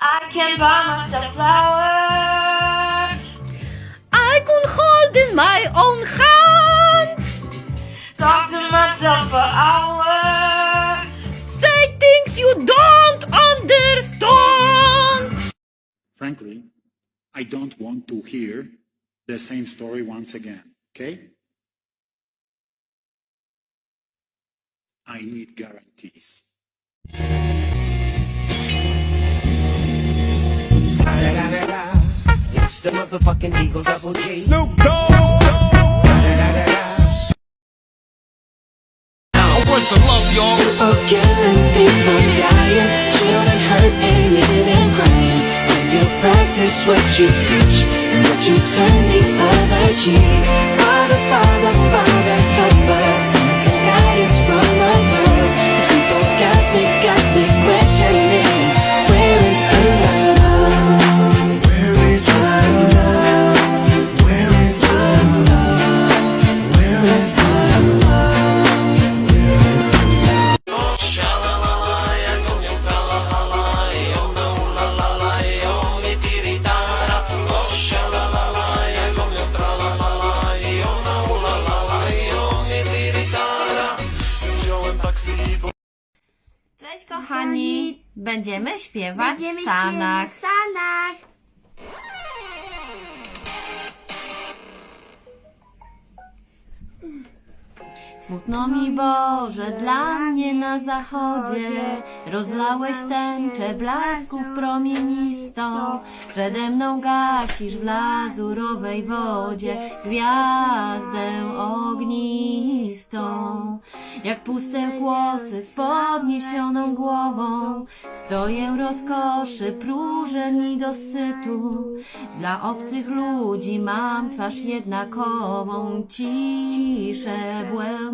I can buy myself flowers. I can hold in my own hand. Talk to myself for hours. Say things you don't understand. Frankly, I don't want to hear the same story once again, okay? I need guarantees. The motherfucking Eagle Double G. Snoop Dogg. What's the love, y'all? People killing, people dying, children hurt and living crying. When you practice what you preach and what you turn the other cheek. Father, Father, Father, Cześć kochani, będziemy śpiewać Będziemy Sanach. śpiewać Sanach. Smutno mi Boże, dla mnie na zachodzie. Rozlałeś tęczę blasków promienistą. Przede mną gasisz w lazurowej wodzie Gwiazdę ognistą. Jak puste kłosy z podniesioną głową Stoję rozkoszy, próżę mi dosytu Dla obcych ludzi mam twarz jednakową Ciszę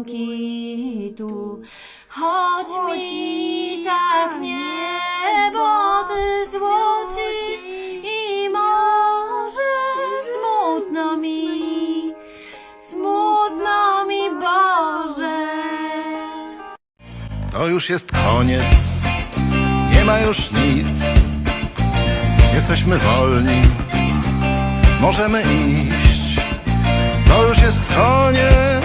błękitu Choć mi tak niebo ty złocisz I może smutno mi Smutno mi Boże. To już jest koniec, nie ma już nic. Jesteśmy wolni, możemy iść. To już jest koniec,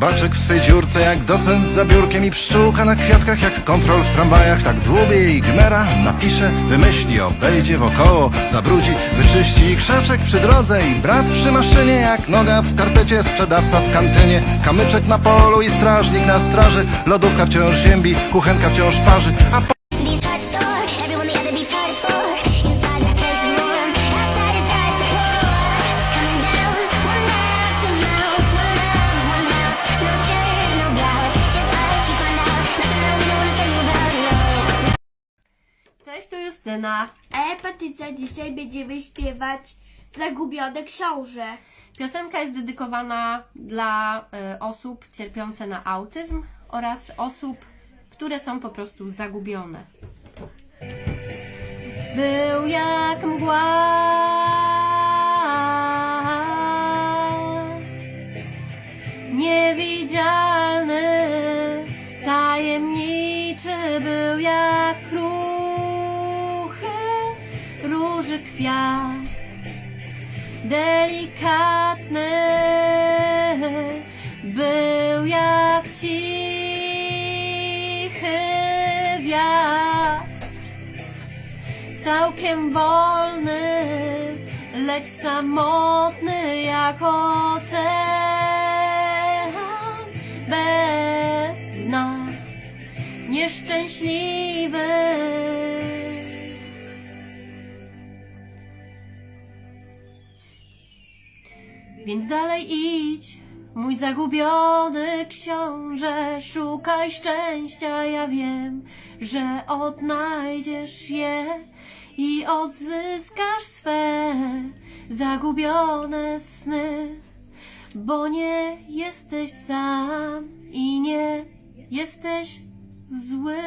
Robaczek w swej dziurce jak docent za biurkiem i pszczółka na kwiatkach jak kontrol w tramwajach. Tak dłubie i gmera napisze, wymyśli, obejdzie wokoło, zabrudzi, wyczyści krzaczek przy drodze i brat przy maszynie jak noga w skarpecie, sprzedawca w kantynie. Kamyczek na polu i strażnik na straży, lodówka wciąż ziębi, kuchenka wciąż parzy, Justyna. E, Patrycja, dzisiaj będziemy śpiewać Zagubione Książę. Piosenka jest dedykowana dla e, osób cierpiących na autyzm oraz osób, które są po prostu zagubione. Był jak mgła. Delikatny. Był jak cichy wiatr, całkiem wolny, lecz samotny jak ocean dalej idź, mój zagubiony książę, szukaj szczęścia, ja wiem, że odnajdziesz je i odzyskasz swe zagubione sny, bo nie jesteś sam i nie jesteś zły.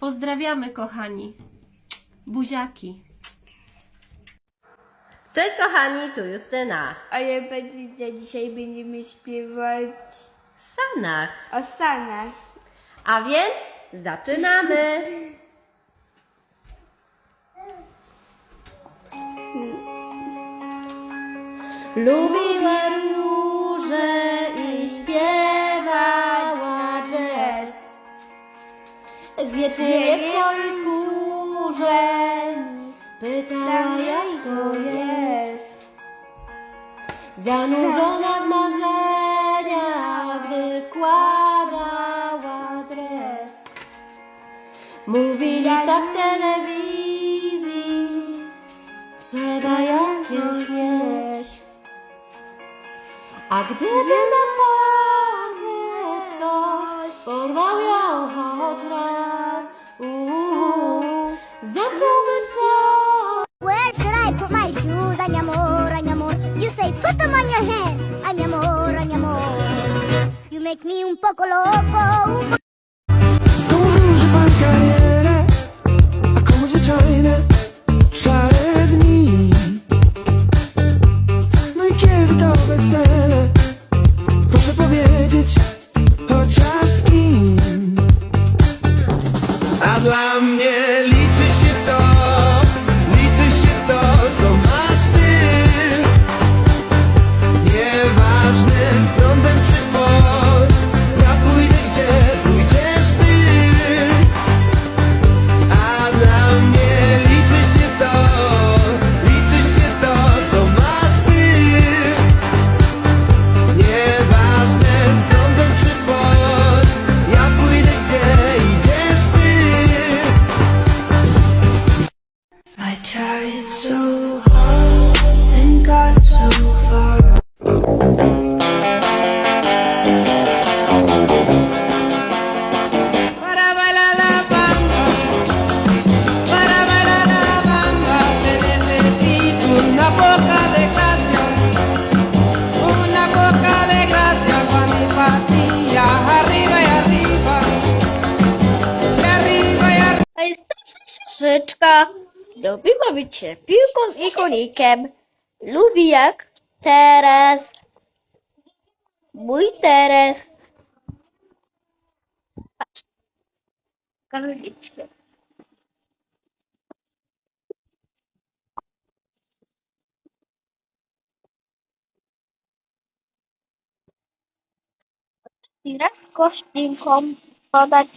Pozdrawiamy, kochani. Buziaki. Cześć, kochani, tu Justyna. A ja będę dzisiaj będziemy śpiewać Sanach. o Stanach. A więc zaczynamy. Lubiła róże i śpiewała jazz. Wiecznie w swojej skórze pytała jak to jest. Zanurzona w marzenia, gdy wkładała dres. Mówili tak w telewizji, trzeba jakieś mieć. A gdyby na parkiet ktoś porwał ją choć raz, uuu, them on your head. Ay, mi amor, ay, mi amor. You make me un poco loco. un po- a komu zwyczajne szare dni. No i kiedy to wesele, proszę powiedzieć, siostrzyczka. Lubi bawić się piłką i konikiem. Lubi jak teraz. Mój. Patrz. Karolicznie. Teraz kosztinką podać